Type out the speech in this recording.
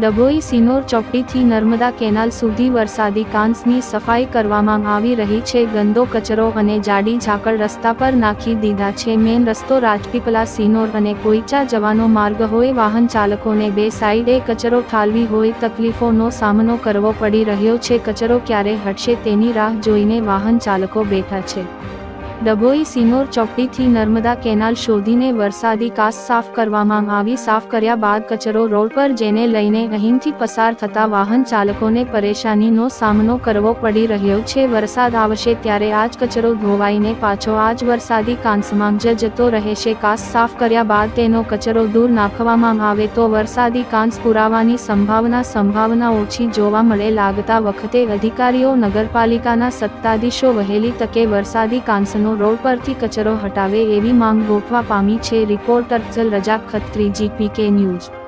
ડભોઈ સિનોર ચોકડીથી નર્મદા કેનાલ સુધી વરસાદી કાંસની સફાઈ કરવામાં આવી રહી છે. ગંદો કચરો અને જાડી ઝાકળ રસ્તા પર નાખી દીધા છે. મેન રસ્તો રાજપીપલા સિનોર અને કોઈચા જવાનો માર્ગ હોય. વાહન ચાલકોને બે સાઈડે કચરો ઠાલવી હોય. તકલીફોનો સામનો કરવો પડી રહ્યો છે. કચરો ક્યારે હટશે તેની રાહ જોઈને વાહન ચાલકો બેઠા છે. ડભોઈ સિનોર ચોકડીથી નર્મદા કેનાલ શોધીને વરસાદી કાસ સાફ કરવામાં આવી, સાફ કર્યા બાદ કચરો રોડ પર જેને લઈને અહીંથી પસાર થતા વાહન ચાલકોને પરેશાનીનો સામનો કરવો પડી રહ્યો છે. વરસાદ આવશે ત્યારે આજ કચરો ધોવાઈને પાછો આજ વરસાદી કાંસમાં જ જતો રહેશે. કાસ સાફ કર્યા બાદ તેનો કચરો દૂર નાખવામાં આવે તો વરસાદી કાંસ પુરાવાની સંભાવના સંભાવના ઓછી જોવા મળે. લાગતા વખતે અધિકારીઓ નગરપાલિકાના સત્તાધીશો વહેલી તકે વરસાદી કાંસનો રોડ પરથી કચરો હટાવે એવી માંગ ગોઠવા પામી છે reporter Jal Rajak Khatri GPK news.